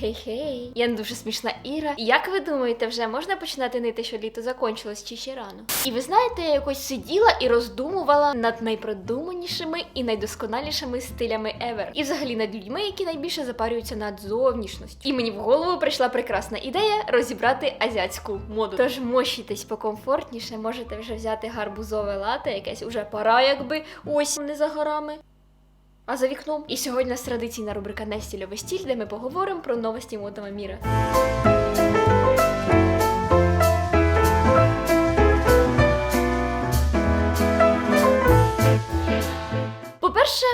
Хей-хей, я не дуже смішна Іра. Як ви думаєте, вже можна починати нити, що літо закончилось чи ще рано? І ви знаєте, я якось сиділа і роздумувала над найпродуманішими і найдосконалішими стилями ever. І взагалі над людьми, які найбільше запарюються над зовнішністю. І мені в голову прийшла прекрасна ідея розібрати азіатську моду. Тож мощітесь покомфортніше, можете вже взяти гарбузове лате, якесь уже пора, якби ось не за горами. А за вікном. І сьогодні у нас традиційна рубрика «Не стільовий стіль, де ми поговоримо про новості модного міра.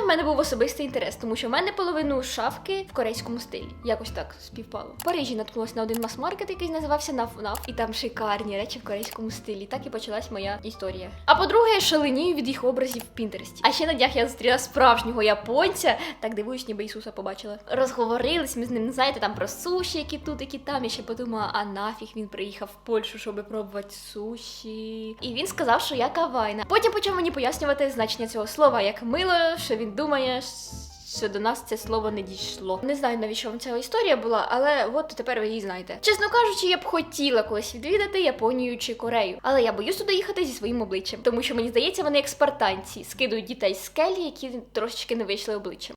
В мене був особистий інтерес, тому що в мене половину шафки в корейському стилі. Якось так співпало. В Парижі наткнулася на один мас-маркет, який називався Наф-Наф, і там шикарні речі в корейському стилі. Так і почалась моя історія. А по-друге, я шаленію від їх образів в Пінтересті. А ще на днях я зустріла справжнього японця. Так дивуюсь, ніби Ісуса побачила. Розговорились, ми з ним, знаєте, там про суші, які тут, які там. Я ще подумала, а нафіг він приїхав в Польщу, щоб пробувати суші. І він сказав, що я кавайна. Потім почав мені пояснювати значення цього слова, як мило, що він do Manhãs Що до нас це слово не дійшло. Не знаю, навіщо вам ця історія була, але от тепер ви її знаєте. Чесно кажучи, я б хотіла колись відвідати Японію чи Корею, але я боюсь туди їхати зі своїм обличчям, тому що мені здається, вони як спартанці скидують дітей з скелі, які трошечки не вийшли обличчям.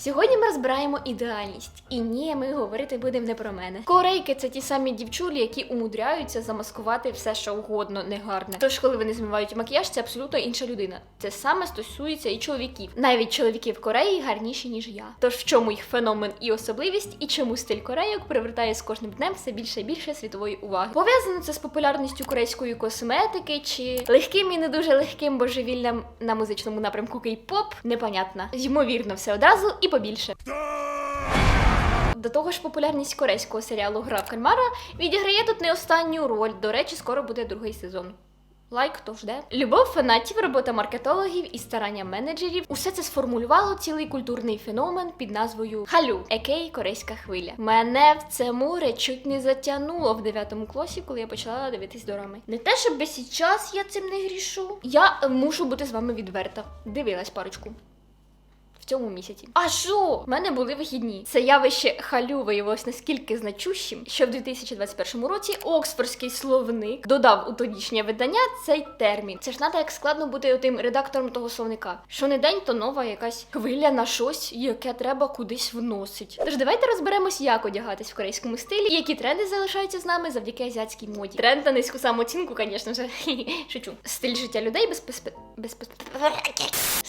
Сьогодні ми розбираємо ідеальність. І ні, ми говорити будемо не про мене. Корейки це ті самі дівчулі, які умудряються замаскувати все, що угодно негарне. Тож, коли вони змивають макіяж, це абсолютно інша людина. Це саме стосується і чоловіків. Навіть чоловіки в Кореї гарніші, ніж я. Тож в чому їх феномен і особливість, і чому стиль корейок привертає з кожним днем все більше і більше світової уваги. Пов'язано це з популярністю корейської косметики чи легким і не дуже легким божевіллям на музичному напрямку кей-поп, непонятно. Ймовірно, все одразу і побільше. До того ж, популярність корейського серіалу Гра в кальмара відіграє тут не останню роль. До речі, скоро буде другий сезон. Лайк, хто жде. Любов фанатів, робота маркетологів і старання менеджерів усе це сформулювало цілий культурний феномен під назвою Халю, екей корейська хвиля. Мене в це море чуть не затягнуло в 9 класі, коли я почала дивитись дорами. Не те, щоб весь я цим не грішу. Я мушу бути з вами відверта. Дивилась парочку. В цьому місяці. А що? В мене були вихідні. Це явище халю виявилось наскільки значущим, що в 2021 році Оксфордський словник додав у тодішнє видання цей термін. Це ж надо як складно бути тим редактором того словника. Що не день, то нова якась хвиля на щось, яке треба кудись вносить. Тож давайте розберемось, як одягатись в корейському стилі, і які тренди залишаються з нами завдяки азіатській моді. Тренд на низьку самооцінку, звісно ж. Шучу. Стиль життя людей безпосередньо безпос...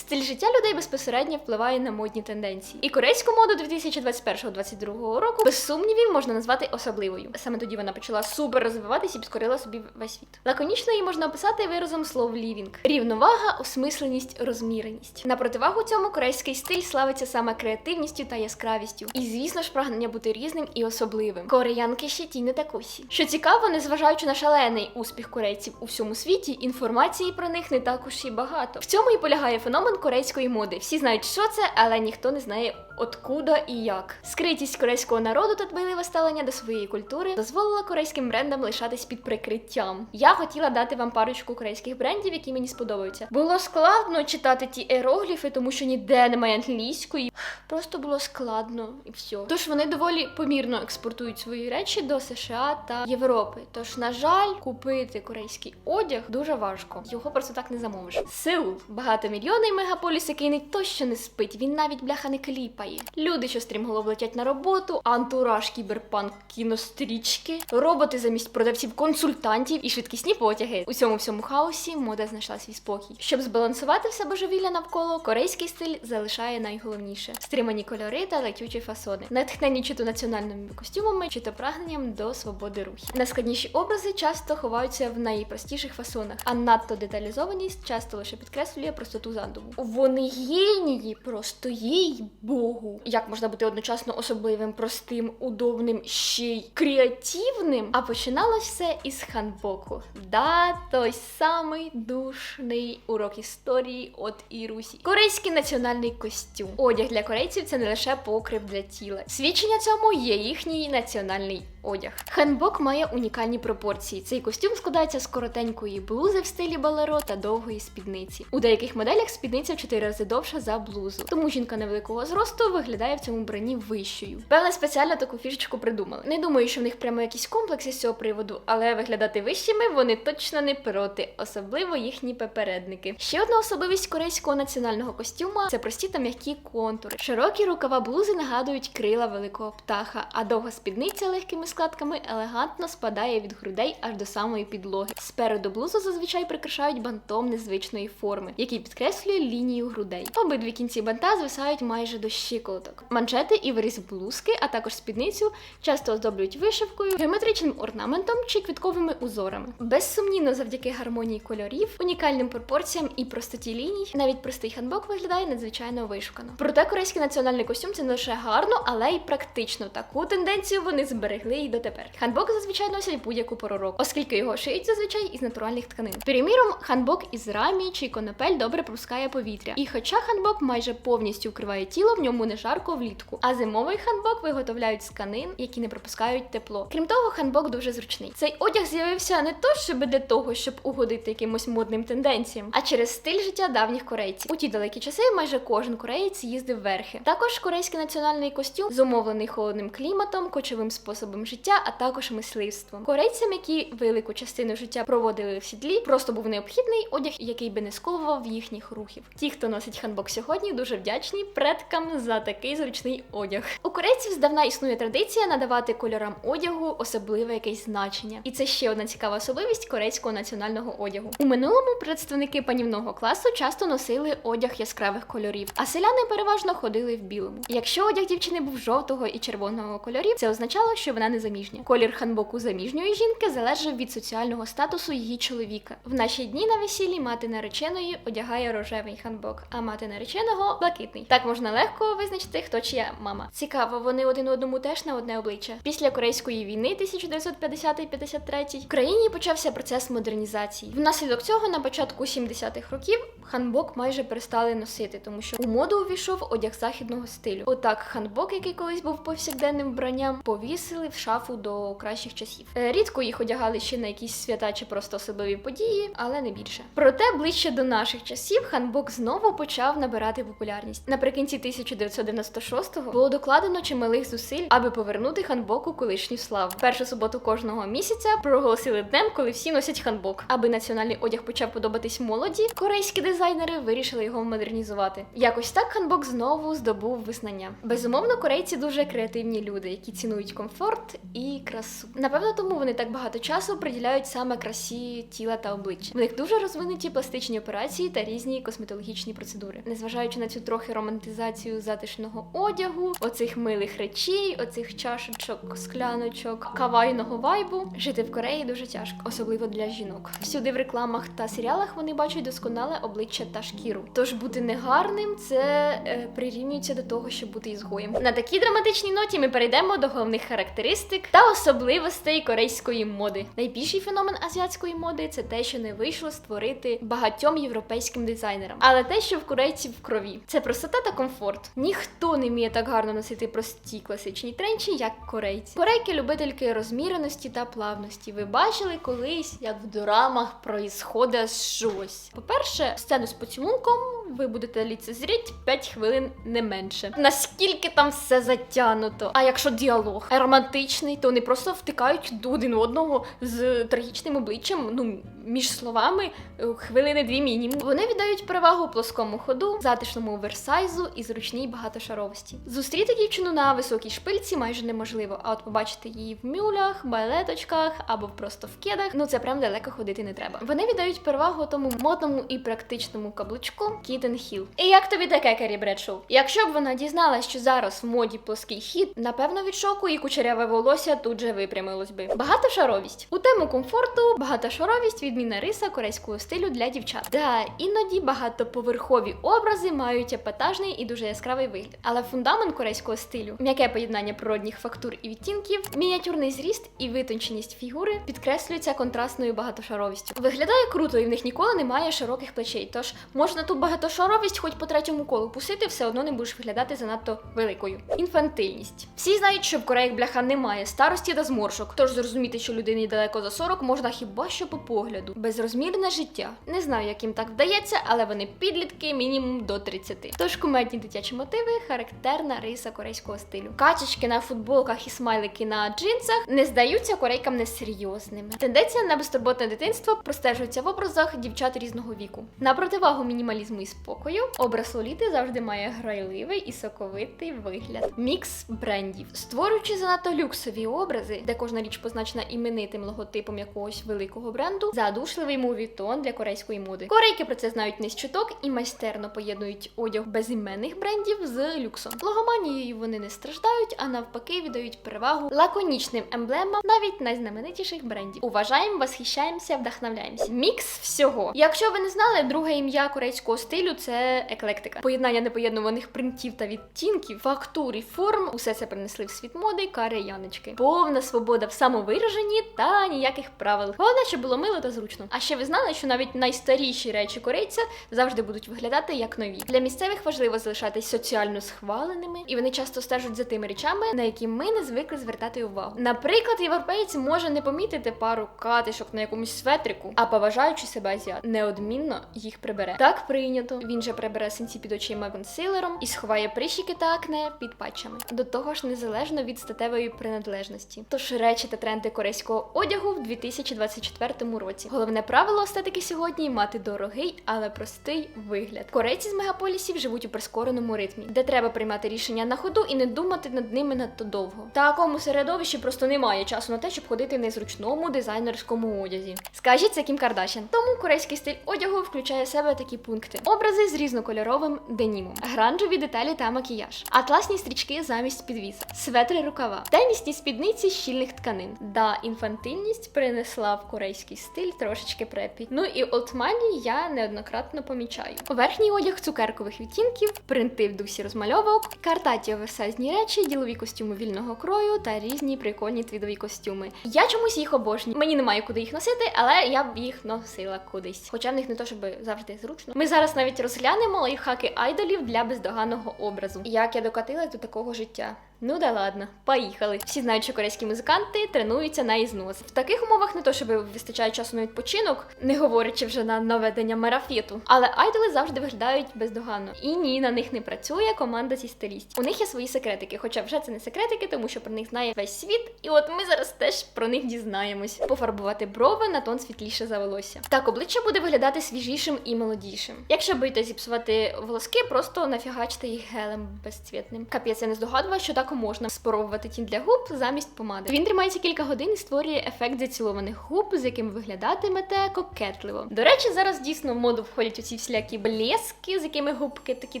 Стиль життя людей безпосередньо впливає на модні тенденції. І корейську моду 2021-2022 року без сумнівів можна назвати особливою. Саме тоді вона почала супер розвиватися і підкорила собі весь світ. Лаконічно її можна описати виразом слов лівінг: рівновага, осмисленість, розміреність. На противагу цьому корейський стиль славиться саме креативністю та яскравістю. І звісно ж, прагнення бути різним і особливим. Кореянки ще ті не такусі. Що цікаво, незважаючи на шалений успіх корейців у всьому світі, інформації про них не також і багато. В цьому і полягає феномен корейської моди. Всі знають, що це, але ніхто не знає откуда і як. Скритість корейського народу та дбайливе ставлення до своєї культури дозволила корейським брендам лишатись під прикриттям. Я хотіла дати вам парочку корейських брендів, які мені сподобаються. Було складно читати ті іерогліфи, тому що ніде немає англійської. Просто було складно і все. Тож вони доволі помірно експортують свої речі до США та Європи. Тож, на жаль, купити корейський одяг дуже важко. Його просто так не замовиш. Сеул багатомільйонний мегаполіс, який не то не спить, він навіть бляха не кліпає. Люди, що стрімголов летять на роботу, антураж кіберпанк кінострічки, роботи замість продавців консультантів і швидкісні потяги. У цьому всьому хаосі мода знайшла свій спокій. Щоб збалансувати все божевілля навколо, корейський стиль залишає найголовніше: стримані кольори та летючі фасони, натхнені чи то національними костюмами, чи то прагненням до свободи рухів. Найскладніші образи часто ховаються в найпростіших фасонах, а надто деталізованість часто лише підкреслює простоту задуму. Вони генії, просто їй богу. Як можна бути одночасно особливим, простим, удобним, ще й креативним? А починалось все із ханбоку. Да, той самий душний урок історії от Ірусі. Корейський національний костюм. Одяг для корейців це не лише покрив для тіла. Свідчення цьому є їхній національний одяг. Хенбок має унікальні пропорції. Цей костюм складається з коротенької блузи в стилі балеро та довгої спідниці. У деяких моделях спідниця в 4 рази довша за блузу, тому жінка невеликого зросту виглядає в цьому бранні вищою. Певне, спеціально таку фішечку придумали. Не думаю, що в них прямо якісь комплекси з цього приводу, але виглядати вищими вони точно не проти, особливо їхні попередники. Ще одна особливість корейського національного костюма це прості та м'які контури. Широкі рукава блузи нагадують крила великого птаха, а довга спідниця легкими складками елегантно спадає від грудей аж до самої підлоги. Спереду блузу зазвичай прикрашають бантом незвичної форми, який підкреслює лінію грудей. Обидві кінці банта звисають майже до щиколоток. Манжети і виріз блузки, а також спідницю часто оздоблюють вишивкою, геометричним орнаментом чи квітковими узорами. Безсумнівно, завдяки гармонії кольорів, унікальним пропорціям і простоті ліній, навіть простий ханбок виглядає надзвичайно вишукано. Проте корейський національний костюм це не лише гарно, але й практично. Таку тенденцію вони зберегли і дотепер. Ханбок зазвичай носять будь-яку пору року, оскільки його шиють зазвичай із натуральних тканин. Приміром, ханбок із рамі чи конопель добре пропускає повітря. І хоча ханбок майже повністю вкриває тіло, в ньому не жарко влітку. А зимовий ханбок виготовляють з тканин, які не пропускають тепло. Крім того, ханбок дуже зручний. Цей одяг з'явився не то, щоб для того, щоб угодити якимось модним тенденціям, а через стиль життя давніх корейців. У ті далекі часи майже кожен кореєць їздив верхи. Також корейський національний костюм зумовлений холодним кліматом, кочовим способом життя, а також мисливством. Корейцям, які велику частину життя проводили в сідлі, просто був необхідний одяг, який би не сковував їхніх рухів. Ті, хто носить ханбок сьогодні, дуже вдячні предкам за такий зручний одяг. У корейців здавна існує традиція надавати кольорам одягу особливе якесь значення, і це ще одна цікава особливість корейського національного одягу. У минулому представники панівного класу часто носили одяг яскравих кольорів, а селяни переважно ходили в білому. Якщо одяг дівчини був жовтого і червоного кольорів, це означало, що вона не заміжня. Колір ханбоку заміжньої жінки залежав від соціального статусу її чоловіка. В наші дні на весіллі мати нареченої одягає рожевий ханбок, а мати нареченого блакитний. Так можна легко визначити, хто чия мама. Цікаво, вони один одному теж на одне обличчя. Після корейської війни 1950-53 в країні почався процес модернізації. Внаслідок цього на початку 70-х років ханбок майже перестали носити, тому що у моду увійшов одяг західного стилю. Отак, ханбок, який колись був повсякденним вбранням, повісили в шафу до кращих часів. Е, Рідко їх одягали ще на якісь свята чи просто особливі події, але не більше. Проте ближче до наших часів ханбок знову почав набирати популярність. Наприкінці 1996-го було докладено чималих зусиль, аби повернути ханбоку колишню славу. Першу суботу кожного місяця проголосили днем, коли всі носять ханбок. Аби національний одяг почав подобатись молоді, корейські дизайнери вирішили його модернізувати. Якось так ханбок знову здобув визнання. Безумовно, корейці дуже креативні люди, які цінують комфорт і красу. Напевно, тому вони так багато часу приділяють саме красі тіла та обличчя. В них дуже розвинуті пластичні операції та різні косметологічні процедури. Незважаючи на цю трохи романтизацію затишного одягу, оцих милих речей, оцих чашечок, скляночок, кавайного вайбу, жити в Кореї дуже тяжко, особливо для жінок. Всюди в рекламах та серіалах вони бачать досконале обличчя та шкіру. Тож бути негарним це е, прирівнюється до того, щоб бути ізгоєм. На такій драматичній ноті ми перейдемо до головних характеристик та особливостей корейської моди. Найбільший феномен азіатської моди це те, що не вийшло створити багатьом європейським дизайнерам, але те, що в корейців в крові, це простота та комфорт. Ніхто не вміє так гарно носити прості класичні тренчі, як корейці. Корейки любительки розміреності та плавності. Ви бачили колись, як в дорамах проїсходить щось. По-перше, сцену з поцілунком ви будете ліцезріть 5 хвилин не менше. Наскільки там все затягнуто. А якщо діалог романтичний, то вони просто втикають до один одного з трагічним обличчям, ну між словами, е, хвилини дві мінімум. Вони віддають перевагу плоскому ходу, затишному оверсайзу і зручній багатошаровості. Зустріти дівчину на високій шпильці майже неможливо, а от побачити її в мюлях, балеточках або просто в кедах, ну це прям далеко ходити не треба. Вони віддають перевагу тому модному і практичному каблучку Kitten Hill. І як тобі таке Керрі Бредшоу? Якщо б вона дізналась, що зараз в моді плоский хід, напевно від шоку і кучеряве волосся тут же випрямилось би. Багатошаровість у тему комфорту, багатошаровість відмінна риса корейського стилю для дівчат. Да, іноді багатоповерхові образи мають епатажний і дуже яскравий вигляд. Але фундамент корейського стилю, м'яке поєднання природних фактур і відтінків, мініатюрний зріст і витонченість фігури підкреслюються контрастною багатошаровістю. Виглядає круто, і в них ніколи немає широких плечей. Тож можна ту багатошаровість хоч по третьому колу пустити, все одно не будеш виглядати занадто великою. Інфантильність. Всі знають, що в Кореї бляха немає старості та зморшок. Тож зрозуміти, що людині далеко за 40 можна хіба що по погляду. Безрозмірне життя. Не знаю, як їм так вдається, але вони підлітки мінімум до 30. Тож кумедні дитячі мотиви характерна риса корейського стилю. Качечки на футболках і смайлики на джинсах не здаються корейкам несерйозними. Тенденція на безтурботне дитинство простежується в образах дівчат різного віку. На противагу мінімалізму і спокою, образ Лоліти завжди має грайливий і соковитий вигляд. Мікс брендів, створюючи занадто люксові образи, де кожна річ позначена іменитим логотипом якогось великого бренду, задушливий мувітон для корейської моди. Корейки про це знають не з чуток і майстерно поєднують одяг безіменних брендів з люксом. Логоманією вони не страждають, а навпаки віддають перевагу лаконічним емблемам навіть найзнаменитіших брендів. Уважаємо, восхищаємося, вдохновляємося. Мікс всього. Якщо ви не знали, друге ім'я корейського стилю це еклектика. Поєднання непоєднуваних принтів та відтінків, фактур і форм усе це принесли в світ моди кареяночки. Повна свобода в самовираженні та ніяких правил. Головне, щоб було мило та зручно. А ще ви знали, що навіть найстаріші речі корейця завжди будуть виглядати як нові. Для місцевих важливо залишатись соціально схваленими, і вони часто стежать за тими речами, на які ми не звикли звертати увагу. Наприклад, європейць може не помітити пару катишок на якомусь светрику, а поважаючи себе азіат, неодмінно їх прибере. Так прийнято. Він же прибере синці під очима консилером і сховає прищики та акне під патчами. До того ж, незалежно від статевої приналежності. Тож речі та тренди корейського одягу в 2024 році. Головне правило естетики сьогодні мати дорогий, але простий вигляд. Корейці з мегаполісів живуть у прискореному ритмі, де треба приймати рішення на ходу і не думати над ними надто довго. Такому середовищі просто немає часу на те, щоб ходити в незручному дизайнерському одязі. Скажіть це Кім Кардашян. Тому корейський стиль одягу включає в себе такі пункти: образи з різнокольоровим денімом, гранжові деталі та макіяж, атласні стрічки замість підвіса, светри рукава, тенісні спідниці щільних тканин. Да, інфантильність принесла в корейський стиль трошечки препі. Ну і олдмані я неоднократно помічаю. Верхній одяг цукеркових відтінків, принти в дусі розмальовок, картаті оверсайзні речі, ділові костюми вільного крою та різні прикольні твідові костюми. Я чомусь їх обожнюю. Мені немає куди їх носити, але я б їх носила кудись. Хоча в них не то, щоб завжди зручно. Ми зараз навіть розглянемо лайфхаки айдолів для бездоганного образу. Як я докатилась до такого життя. Ну да ладно, поїхали. Всі знають, що корейські музиканти тренуються на ізнос. В таких умовах не то, щоб вистачає часу на відпочинок, не говорячи вже на наведення марафету. Але айдоли завжди виглядають бездоганно. І ні, на них не працює команда зі стилістів. У них є свої секретики, хоча вже це не секретики, тому що про них знає весь світ. І от ми зараз теж про них дізнаємось. Пофарбувати брови на тон світліше за волосся. Так обличчя буде виглядати свіжішим і молодішим. Якщо боїте зіпсувати волоски, просто нафігачте їх гелем безцвітним. Капець, я не здогадувала, що так можна спробувати тінь для губ замість помади. Він тримається кілька годин і створює ефект зацілованих губ, з яким виглядатимете кокетливо. До речі, зараз дійсно в моду входять оці всілякі блески, з якими губки такі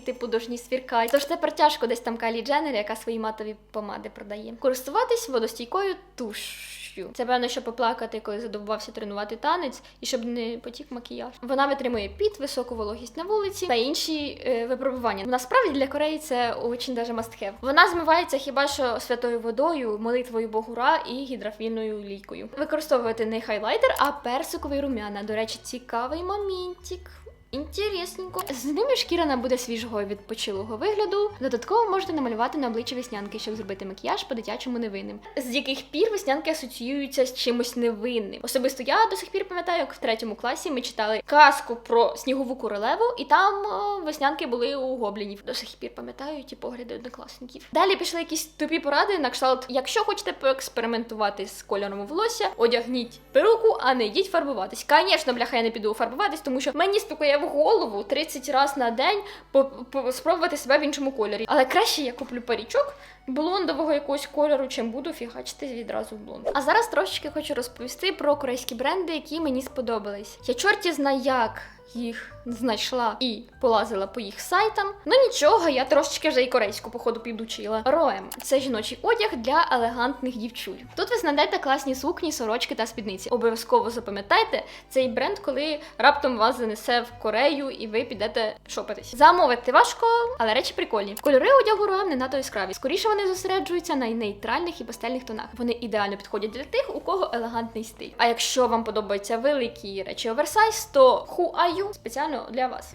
типу дожні свіркають. Тож тепер тяжко десь там Калі Дженнер, яка свої матові помади продає. Користуватись водостійкою туш'ю. Це певно, щоб поплакати, коли задовбався тренувати танець, і щоб не потік макіяж. Вона витримує піт, високу вологість на вулиці та інші е, випробування. Насправді для Кореї це очень даже have. Вона змивається хіба що святою водою, молитвою Богура і гідрофільною лійкою. Використовувати не хайлайтер, а персиковий румяна. До речі, цікавий моментик. Інтересненько. З ними шкіра набуде свіжого відпочилого вигляду. Додатково можете намалювати на обличчя веснянки, щоб зробити макіяж по-дитячому невинним. З яких пір веснянки асоціюються з чимось невинним. Особисто я до сих пір пам'ятаю, як в третьому класі ми читали казку про снігову королеву, і там о, веснянки були у гоблінів. До сих пір пам'ятаю ті погляди однокласників. Далі пішли якісь тупі поради на кшталт, якщо хочете поекспериментувати з кольором волосся, одягніть перуку, а не йдіть фарбуватись. Звісно, бляха, я не піду фарбуватись, тому що мені стукає в голову 30 разів на день по- спробувати себе в іншому кольорі. Але краще я куплю парічок, блондового якогось кольору, чим буду фігачити відразу в блонд. А зараз трошечки хочу розповісти про корейські бренди, які мені сподобались. Я чорті знаю як. Їх знайшла і полазила по їх сайтам. Ну нічого, я трошечки вже і корейську, походу, підучила. Роем це жіночий одяг для елегантних дівчуль. Тут ви знайдете класні сукні, сорочки та спідниці. Обов'язково запам'ятайте цей бренд, коли раптом вас занесе в Корею і ви підете шопитись. Замовити важко, але речі прикольні. Кольори одягу Роем не надто яскраві. Скоріше вони зосереджуються на нейтральних і пастельних тонах. Вони ідеально підходять для тих, у кого елегантний стиль. А якщо вам подобаються великі речі оверсайз, то Who Are спеціально для вас.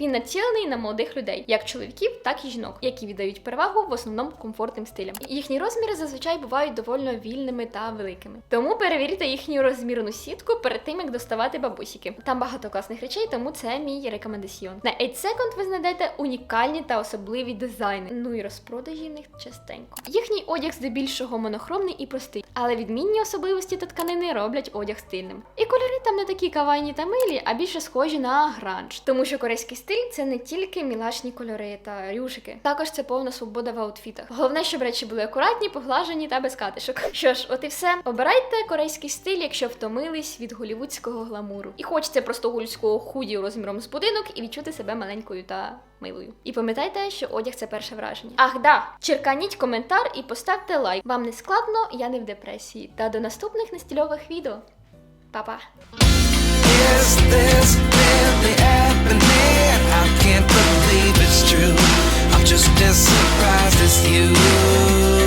Він націлений на молодих людей, як чоловіків, так і жінок, які віддають перевагу в основному комфортним стилям. Їхні розміри зазвичай бувають доволі вільними та великими. Тому перевірте їхню розмірну сітку перед тим, як доставати бабусіки. Там багато класних речей, тому це мій рекомендаціон. На 8 Second ви знайдете унікальні та особливі дизайни. Ну і розпродажі в них частенько. Їхній одяг здебільшого монохромний і простий, але відмінні особливості та тканини роблять одяг стильним. І кольори там не такі кавайні та милі, а більше схожі на гранж. Тому що корейський стиль це не тільки мілашні кольори та рюшики, також це повна свобода в аутфітах. Головне, щоб речі були акуратні, поглажені та без катишок. Що ж, от і все. Обирайте корейський стиль, якщо втомились від голівудського гламуру. І хочеться просто гульського худі розміром з будинок і відчути себе маленькою та милою. І пам'ятайте, що одяг це перше враження. Ах, да! Черканіть коментар і поставте лайк. Вам не складно, я не в депресії. Та до наступних нестільових відео. Па-па! Is this really happening? I can't believe it's true. I'm just as surprised as you.